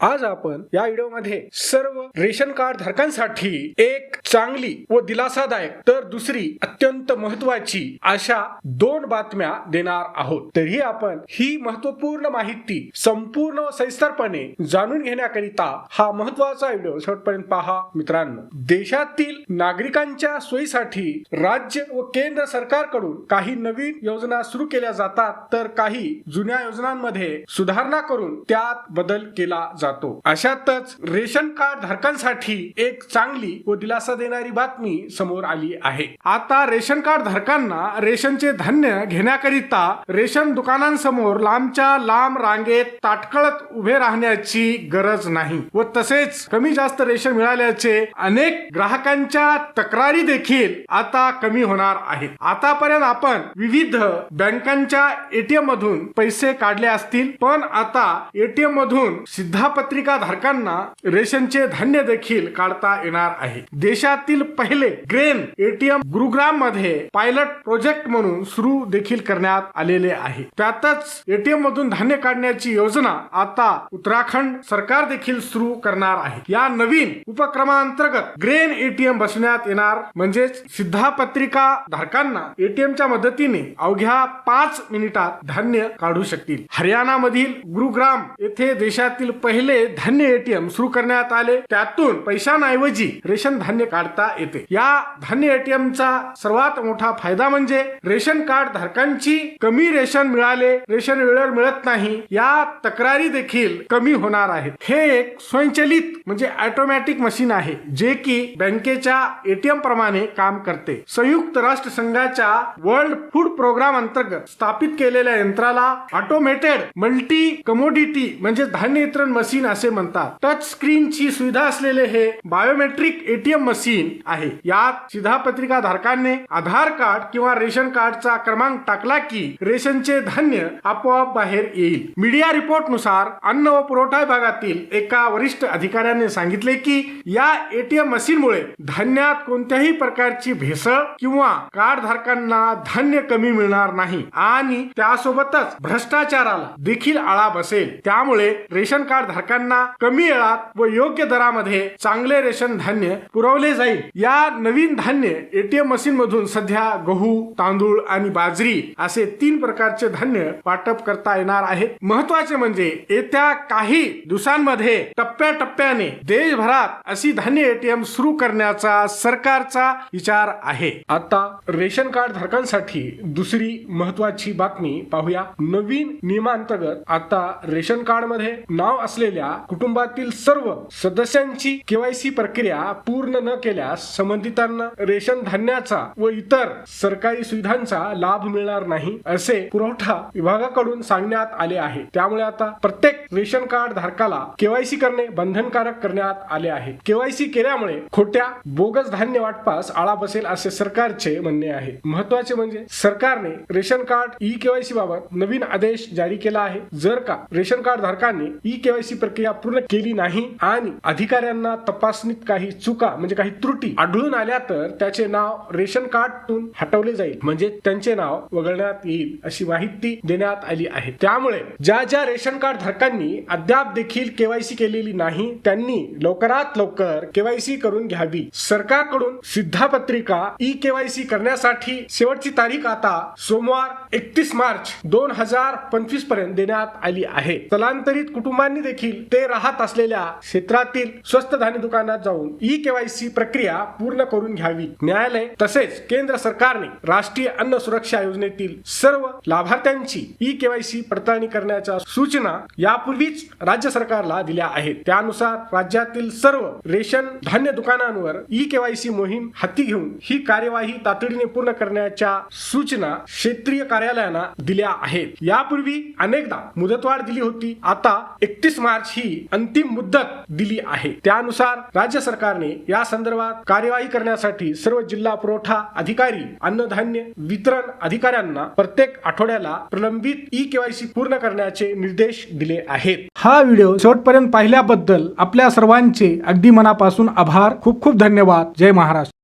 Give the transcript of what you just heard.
आज आपण या व्हिडिओमध्ये सर्व रेशन कार्ड धारकांसाठी एक चांगली व दिलासादायक तर दुसरी अत्यंत महत्वाची अशा दोन बातम्या देणार आहोत. तरी आपण ही महत्त्वपूर्ण माहिती संपूर्ण सविस्तरपणे जाणून घेण्याकरिता हा महत्त्वाचा व्हिडिओ शेवटपर्यंत पहा. मित्रांनो देशातील नागरिकांच्या सोयीसाठी राज्य व केंद्र सरकारकडून काही नवीन योजना सुरू केल्या जातात तर काही जुन्या योजनांमध्ये सुधारणा करून त्यात बदल केला जातो. अशातच रेशन कार्ड धारकांसाठी एक चांगली व दिलासा देणारी बातमी समोर आली आहे. आता रेशन कार्ड धारकांना रेशनचे धान्य घेण्याकरिता रेशन दुकानांसमोर लांबच्या लांब रांगेत ताटकळत उभे राहण्याची गरज नाही व तसेच कमी जास्त रेशन मिळाल्याचे अनेक ग्राहकांच्या तक्रारी देखील आता कमी होणार आहेत. आतापर्यंत आपण विविध बँकांच्या एटीएम मधून पैसे काढले असतील पण आता एटीएम मधून सिद्धा पत्रिका धारकांना रेशनचे धान्य देखील काढता येणार आहे. देशातील पहिले ग्रेन एटीएम गुरुग्राममध्ये पायलट प्रोजेक्ट म्हणून सुरू देखील करण्यात आलेले आहे. त्यातच एटीएम मधून धान्य काढण्याची योजना आता उत्तराखंड सरकार देखील सुरू करणार आहे. या नवीन उपक्रमांतर्गत ग्रेन एटीएम बसण्यात येणार म्हणजेच सिद्धा पत्रिका धारकांना एटीएमच्या मदतीने अवघ्या पाच मिनिटात धान्य काढू शकतील. हरियाणा मधील गुरुग्राम येथे देशातील पहिले धान्य एटीएम सुरू करण्यात आले. त्यातून पैशांऐवजी रेशन धान्य काढता येते. या धान्य एटीएमचा सर्वात मोठा फायदा म्हणजे रेशन कार्ड धारकांची कमी रेशन मिळाले. रेशन वेळेवर मिळत नाही. या तक्रारी देखील कमी होणार आहेत. हे एक स्वयंचलित म्हणजे ऑटोमॅटिक मशीन आहे जे की बँकेच्या एटीएम प्रमाणे काम करते. संयुक्त राष्ट्र संघाच्या वर्ल्ड फूड प्रोग्राम अंतर्गत स्थापित केलेल्या यंत्राला ऑटोमेटेड मल्टी कमोडिटी म्हणजे धान्य वितरण मशीन असे म्हणतात. टच स्क्रीनची सुविधा असलेले हे बायोमेट्रिक एटीएम मशीन आहे. यात शिधापत्रिका धारकांनी आधार कार्ड किंवा रेशन कार्डचा क्रमांक टाकला की रेशनचे धान्य आपोआप बाहेर येईल. मीडिया रिपोर्टनुसार अन्न व पुरवठा विभागातील एका वरिष्ठ अधिकाऱ्याने सांगितले की या एटीएम मशीनमुळे धान्यात कोणत्याही प्रकारची भेसळ किंवा कार्ड धारकांना धान्य कमी मिळणार नाही आणि त्यासोबतच भ्रष्टाचाराला देखील आळा बसेल. त्यामुळे रेशन कार्ड धारकांना कमी वेळात व योग्य दरामध्ये चांगले रेशन धान्य पुरवले जाईल. या नवीन धान्य एटीएम मशीन मधून सध्या गहू तांदूळ आणि बाजरी असे तीन प्रकारचे धान्य वाटप करता येणार आहेत. महत्त्वाचे म्हणजे येत्या काही दिवसांमध्ये टप्प्याटप्प्याने देशभरात अशी धान्य एटीएम सुरू करण्याचा सरकारचा विचार आहे. आता रेशन कार्ड धारकांसाठी दुसरी महत्वाची बातमी पाहूया. नवीन नियमांतर्गत आता रेशन कार्डमध्ये नाव असलेले असलेल्या कुटुंबातील सर्व सदस्यांची केवायसी प्रक्रिया पूर्ण न केल्यास संबंधितांना रेशन धान्याचा व इतर सरकारी सुविधांचा लाभ मिळणार नाही असे पुरवठा विभागाकडून सांगण्यात आले आहे. त्यामुळे आता प्रत्येक रेशन कार्ड धारकाला केवायसी करणे बंधनकारक करण्यात आले आहे. केवायसी केल्यामुळे खोट्या बोगस धान्य वाटपास आळा बसेल असे सरकारचे म्हणणे आहे. महत्त्वाचे म्हणजे सरकारने रेशन कार्ड ई केवायसी बाबत नवीन आदेश जारी केला आहे. जर का रेशन कार्ड धारकांनी ई केवायसी प्रक्रिया पूर्ण केली नाही आणि अधिकाऱ्यांना तपासणीत काही चुका म्हणजे काही त्रुटी आढळून आल्या तर त्याचे नाव रेशन कार्डतून हटवले जाईल. म्हणजे त्यांचे नाव वगळण्यात येईल अशी माहिती देण्यात आली आहे. त्यामुळे ज्या ज्या रेशन कार्ड धारकांनी अद्याप देखील केवायसी केलेली नाही त्यांनी लवकरात लवकर केवायसी करून घ्यावी. सरकारकडून सिद्धापत्रिका ई केवायसी करण्यासाठी शेवटची तारीख आता सोमवार एकतीस मार्च दोन हजार पंचवीसपर्यंत देण्यात आली आहे. स्थलांतरित कुटुंबांनी देखील ते राहत असलेल्या क्षेत्रातील स्वस्त धान्य दुकानात जाऊन ई केवायसी प्रक्रिया पूर्ण करून घ्यावी. न्यायालय तसेच केंद्र सरकारने राष्ट्रीय अन्न सुरक्षा योजनेतील सर्व लाभार्थ्यांची ई केवायसी पडताळणी करण्याच्या सूचना यापूर्वीच राज्य सरकारला दिल्या आहेत. त्यानुसार राज्यातील सर्व रेशन धान्य दुकानांवर ई केवायसी मोहीम हाती घेऊन ही कार्यवाही तातडीने पूर्ण करण्याच्या सूचना क्षेत्रीय कार्यालयांना दिल्या आहेत. यापूर्वी अनेकदा मुदतवाढ दिली होती. आता एकतीस मार्च मार्च ही अंतिम मुदत दिली आहे. त्यानुसार राज्य सरकारने या संदर्भात कार्यवाही करण्यासाठी सर्व जिल्हा पुरवठा अधिकारी अन्नधान्य वितरण अधिकाऱ्यांना प्रत्येक आठवड्याला प्रलंबित ई केवायसी पूर्ण करण्याचे निर्देश दिले आहेत. हा व्हिडिओ शेवटपर्यंत पाहिल्याबद्दल आपल्या सर्वांचे अगदी मनापासून आभार. खूप खूप धन्यवाद. जय महाराष्ट्र.